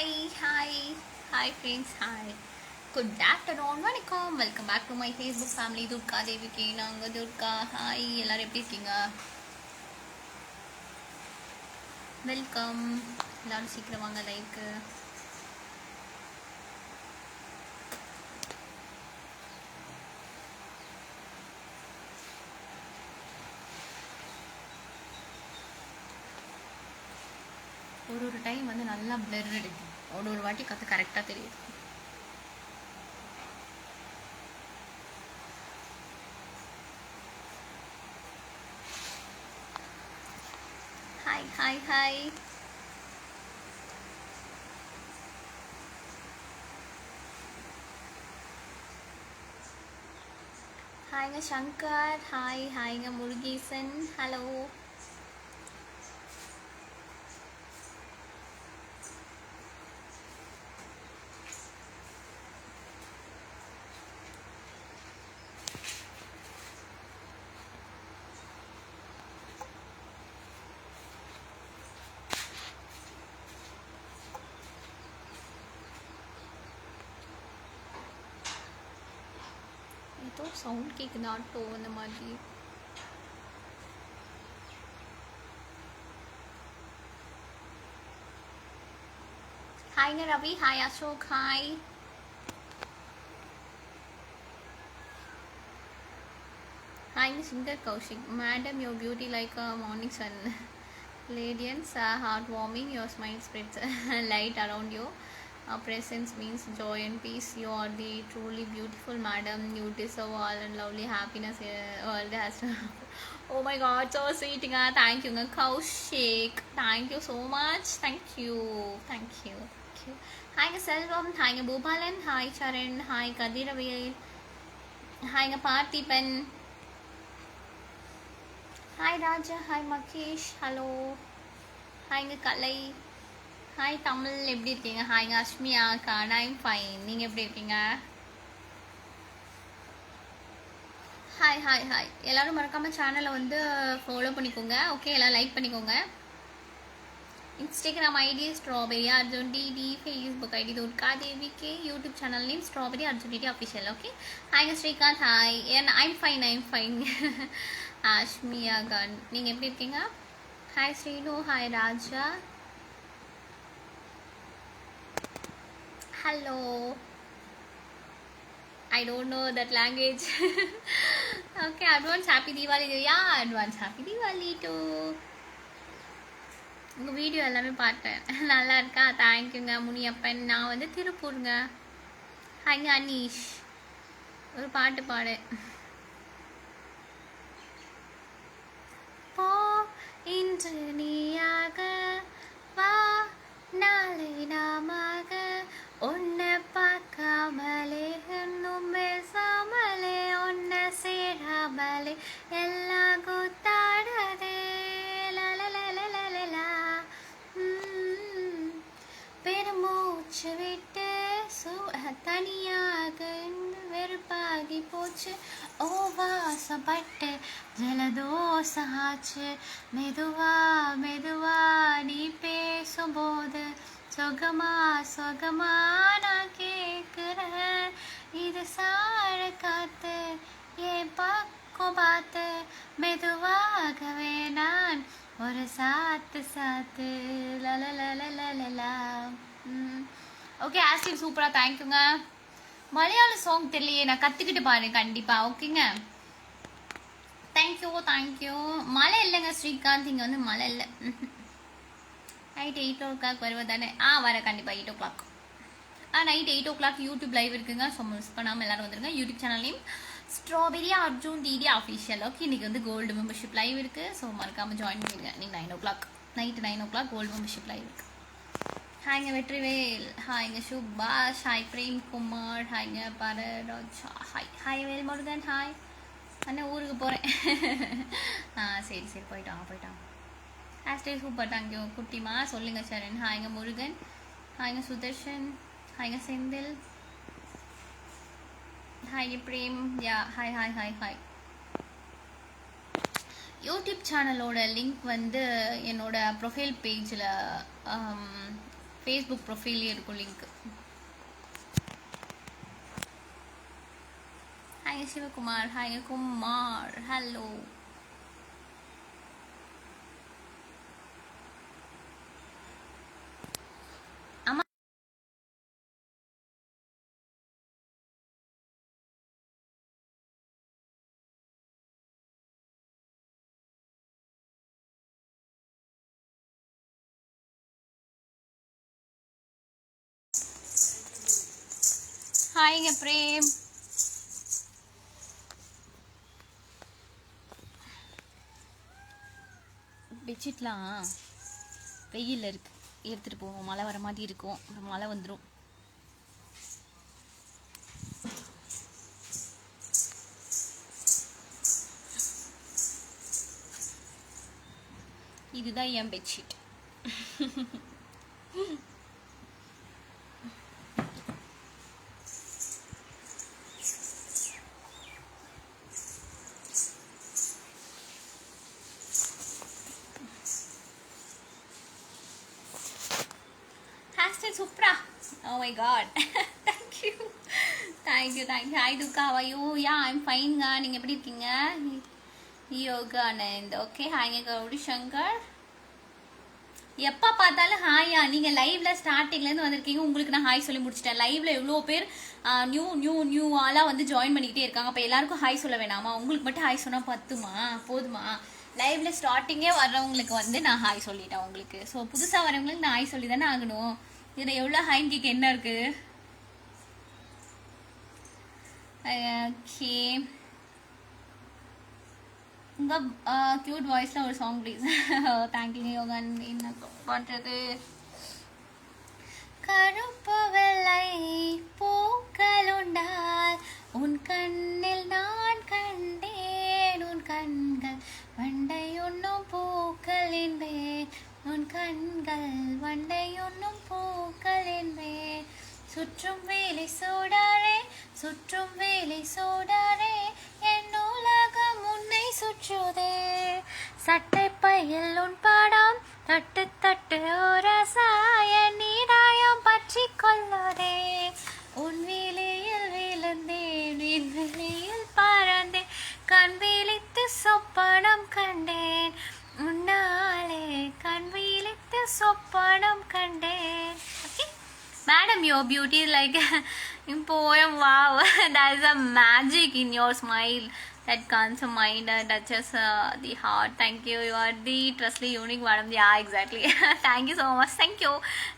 Hi hi hi friends hi good afternoon வணக்கம். Welcome back to my Facebook family Durga தேவிக்கு நாங்கள் Durga hi எல்லோரும் எப்படி இருக்கீங்க? வெல்கம் எல்லாரும் சீக்கிரம் வாங்க லைக்கு ஒரு ஒரு டைம் வந்து நல்லா பிளர் அடிக்கும். ஒரு ஒரு வாட்டி கற்று கரெக்டாக தெரியுது. ஹாய் ஹாய் ஹாய் ஹாய்ங்க சங்கர் ஹாய் ஹாய்ங்க முருகேசன் ஹலோ तो साउंड की कितना टोन हमारी हाय ना Ravi hi Ashok hi hi miss Sundar Kaushik madam your beauty like a morning sun radiance heart warming your smile spreads light around your Her presence means joy and peace. You are the truly beautiful madam. You deserve all and lovely happiness. World has oh my god, so sweet. Thank you, Kaushik. Thank you so much. Thank you. Thank you. Thank you. Hi, Selvam. Hi, Bhupalan. Hi, Charan. Hi, Kadiravil. Hi, Parthipan. Hi, Raja. Hi, Makesh. Hello. Hi, Kalai. Hi Tamil எப்படி இருக்கீங்க? ஹாய்ங்க Ashmiya Khan I'm fine நீங்கள் எப்படி இருக்கீங்க? Hi hi hi எல்லாரும் மறக்காமல் சேனலை வந்து ஃபாலோ பண்ணிக்கோங்க. ஓகே எல்லாம் லைக் பண்ணிக்கோங்க. Instagram ID Strawberry Arjun DD Facebook ID Durga தேவிக்கு YouTube channel name Strawberry Arjun DD official okay ஹாய்ங்க Srikanth hi ஏன் I'm fine I'm fine Ashmiya Khan நீங்கள் எப்படி இருக்கீங்க? Hi Srinu hi Raja hello I don't know that language okay advance happy Deepavali yeah advance happy Deepavali too உங்கள் video எல்லாமே பார்த்தேன். நல்லா இருக்கா? தேங்க்யூங்க முனியப்பன். நான் வந்து திருப்பூருங்க. ஹாய்ங்க அனீஷ். ஒரு பாட்டு பாடு. போ இன்று நீ தனியாக வெறுப்பாகி போச்சு. ஓ வாசப்பட்டு ஜலதோஷம் ஆச்சு. மெதுவா மெதுவா நீ பேசும்போது சொகமா சொகமா நான் கேட்குறேன். இது சாழ காத்து என் பக்கம் பார்த்து. மெதுவாகவே நான் ஒரு சாத்து சாத்து லலலலலலலா ம். ஓகே ஆஸ்டின் சூப்பராக தேங்க்யூங்க மலையாள சாங் தெரியலையே நான் கற்றுக்கிட்டு பாருங்க கண்டிப்பாக ஓகேங்க தேங்க்யூ தேங்க்யூ மழை இல்லைங்க ஸ்ரீகாந்த் இங்கே வந்து மழை இல்லை. நைட் எயிட் ஓ கிளாக் வருவதானே ஆ வர கண்டிப்பாக எயிட் ஓ கிளாக் ஆ night eight o'clock YouTube live இருக்குங்க ஸோ மிஸ் பண்ணாமல் எல்லாரும் வந்துருங்க. யூடியூப் சேனல்லையும் Strawberry Arjun DD official okay இன்றைக்கி வந்து கோல்டு மெம்பர்ஷிப் லைவ் இருக்குது ஸோ மறக்காமல் ஜாயின் பண்ணிடுங்க நீங்கள் nine o'clock night nine o'clock gold membership live இருக்குது ஹாய்ங்க வெற்றிவேல் ஹாய்ங்க Subash hi Prem Kumar ஹாய்ங்க Pararaja hi hi Vel Murugan hi அண்ணா ஊருக்கு போகிறேன் ஆ சரி சரி. போயிட்டாங்க போயிட்டாங்க ஹேஷ்டே சூப்பர் தேங்க்யூ குட்டிமா. சொல்லுங்கள் சரண். ஹாய்ங்க முருகன் ஹாய்ங்க Sudarshan ஹாய்ங்க Senthil hi Prem yeah hi hi hi hi YouTube சேனலோட லிங்க் வந்து என்னோட ப்ரொஃபைல் பேஜில் ஃபேஸ்புக் ப்ரொஃபைல்லே இருக்கும் link hi Sivakumar hi Kumar hello ஹாய்ங்க Prem. பெட்ஷீட்லாம் வெயில் இருக்கு. எடுத்துட்டு போவோம். மழை வர மாதிரி இருக்கும். அப்புறம் மழை வந்துடும் இதுதான் என் பெட்ஷீட் ஹேஷ்டேக் சூப்பரா ஓ my god thank you thank you thank you hi துக்கா ஐயோ யா ஐம் ஃபைன்ங்க நீங்கள் எப்படி இருக்கீங்க? யோகானந்த் ஓகே ஹாய்ங்க கௌரி சங்கர்? எப்போ பார்த்தாலும் ஹாயா நீங்கள் லைவ்ல ஸ்டார்டிங்லேருந்து வந்திருக்கீங்க. உங்களுக்கு நான் ஹாய் சொல்லி முடிச்சிட்டேன். லைவ்ல எவ்வளோ பேர் நியூ நியூ நியூ ஆளாக வந்து ஜாயின் பண்ணிக்கிட்டே இருக்காங்க. அப்போ எல்லாருக்கும் ஹாய் சொல்ல வேணாமா? உங்களுக்கு மட்டும் ஹாய் சொன்னால் பத்துமா? போதுமா? லைவ்ல ஸ்டார்டிங்கே வர்றவங்களுக்கு வந்து நான் ஹாய் சொல்லிட்டேன் உங்களுக்கு. ஸோ புதுசாக வரவங்களுக்கு நான் ஹாய் சொல்லி தானே ஆகணும். இதில் எவ்வளோ ஹாய் கேக் என்ன இருக்கு? ஓகே உங்க கியூட் வாய்ஸ்ல ஒரு சாங் ப்ளீஸ் தேங்க்யூ யோகன் என்ன பண்றது? கருப்பு வெள்ளை பூக்கள் உண்டால் உன் கண்ணில் நான் கண்டேன். சுற்றும் வேலை சோடாரே சுற்றும் வேலை சோடாரே என் உலகம் உன்னை சுற்றுதே. சட்டை பையில் உன் படம் தட்டு தட்டு ஒரு சாய நீராயம் பற்றி கொள்ளுதே. உன் வேலையில் விழுந்தேன் என் வேலையில் பறந்தேன் கண் விழித்து சொப்பனம் கண்டேன். முன்னாலே கண் விழித்து சொப்பனம் கண்டேன். Madam, your beauty is like in poem. Wow, that is a magic in your smile that calms the mind and touches uh, the heart. Thank you. You are the trustly unique, madam. Yeah, exactly. Thank you so much. Thank you.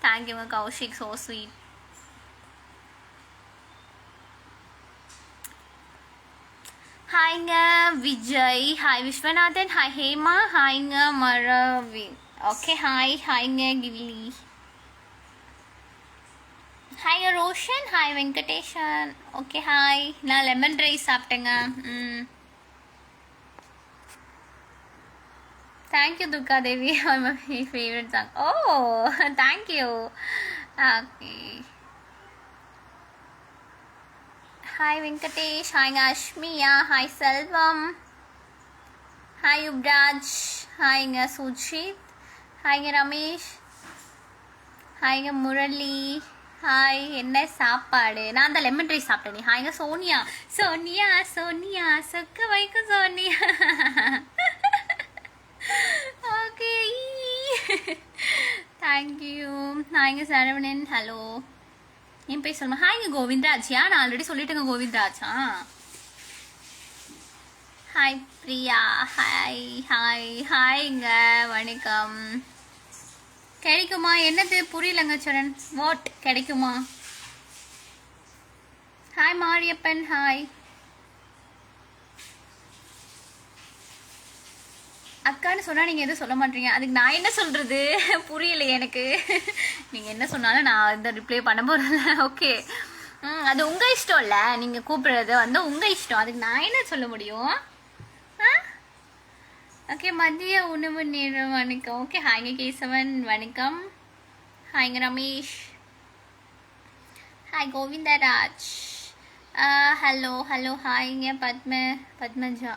Thank you, Kaushik. So sweet. ஹாய்ங்க Vijay hi Viswanathan hi Hema ஹாய்ங்க மரவி okay hi ஹாய்ங்க Ghilli hi Roshan hi Venkatesan okay hi நான் lemon rice சாப்பிட்டேங்க ம் thank you Durga Devi my favourite song oh thank you okay hi Venkatesh ஹாய்ங்க Ashmiya hi Selvam hi Yuvraj ஹாய்ங்க சுஜித் ஹாய்ங்க ரமேஷ் ஹாய்ங்க Murali hi என்ன சாப்பாடு? நான் அந்த லெமன் ரைஸ் சாப்பிட்டேன் ஹாய்ங்க சோனியா. சோனியா சோனியா. சொக்கு வைக்கும் சோனியா. ஓகே தேங்க்யூ ஹாய்ங்க சரவணன். ஹலோ என் பேர் சொல்லுமா? ஹாய்ங்க கோவிந்தராஜ்யா. நான் already சொல்லிட்டேங்க Govindaraja. Hi Priya. Hi hi ஹாய்ங்க வணக்கம். கிடைக்குமா? என்னது? புரியலங்க சரண். வாட் கிடைக்குமா? ஹாய் மாரியப்பன். ஹாய் அக்கான்னு சொன்னா நீங்க எதுவும் சொல்ல மாட்டீங்க. அதுக்கு நான் என்ன சொல்றது? புரியல எனக்கு. நீங்க என்ன சொன்னாலும் நான் இந்த ரிப்ளை பண்ண போறதில்ல ஓகே ம் அது உங்க இஷ்டம் இல்ல. நீங்க கூப்பிடுறது வந்து உங்க இஷ்டம். அதுக்கு நான் என்ன சொல்ல முடியும்? ஓகே மதிய உணவு நேரம் வணக்கம் ஓகே ஹாய்ங்க கேசவன் வணக்கம் ஹாய்ங்க Ramesh hi Govindaraj hello hello ஹாய்ங்க Padma Padmaja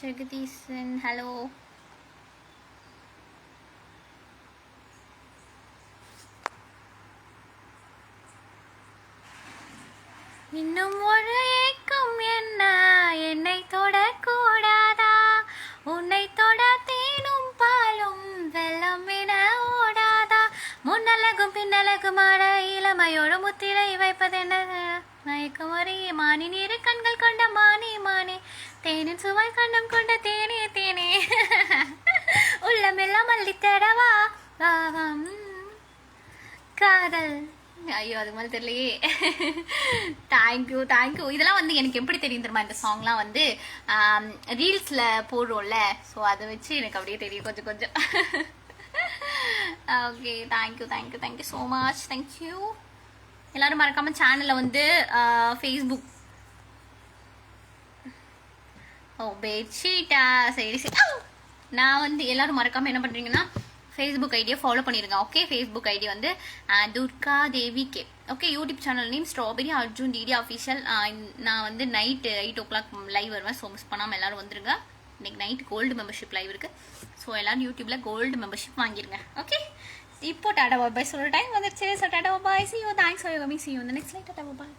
Jagadeesan hello இன்னும் ஒரு முன்னழகும் இளமையோடு முத்திரை வைப்பதென்ன? மயக்கம் அறிய மானி நீரு கண்கள் கொண்ட மானி மானே. தேனின் சுவை கண்ணம் கொண்ட தேனே தேனே. உள்ளமெல்லாம் மல்லித்தடவா தரவா காதல். ஐயோ அது மாதிரி தெரியலையே. தேங்க்யூ தேங்க்யூ இதெல்லாம் வந்து எனக்கு எப்படி தெரியும் தெரியுமா? இந்த சாங்லாம் வந்து ரீல்ஸில் போடுறோம்ல. ஸோ அதை வச்சு எனக்கு அப்படியே தெரியும். கொஞ்சம் கொஞ்சம். Okay thank you thank you thank you so much thank you எல்லாரும் மறக்காம சேனலில் வந்து ஃபேஸ்புக் ஓ பெட்ஷீட்டா சரி சரி. நான் வந்து எல்லாரும் மறக்காம என்ன பண்ணுறீங்கன்னா ஃபேஸ்புக் ஐடியை ஃபாலோ பண்ணிடுங்க ஓகே ஃபேஸ்புக் ஐடி வந்து Durga Devi K. Okay YouTube channel name Strawberry Arjun DD official நான் வந்து night eight o'clock live வருவேன் ஸோ மிஸ் பண்ணாமல் எல்லாரும் வந்துருங்க. இன்னைக்கு நைட் கோல்டு மெம்பர்ஷிப் லைவ் இருக்கு. ஸோ எல்லாரும் யூடியூப்ல கோல்டு மெம்பர்ஷிப் வாங்கிருங்க. ஓகே இப்போ டாடா பாய் சொல்ற டைம் வந்துருச்சு. So tata bye see you thanks for coming see you next light tata bye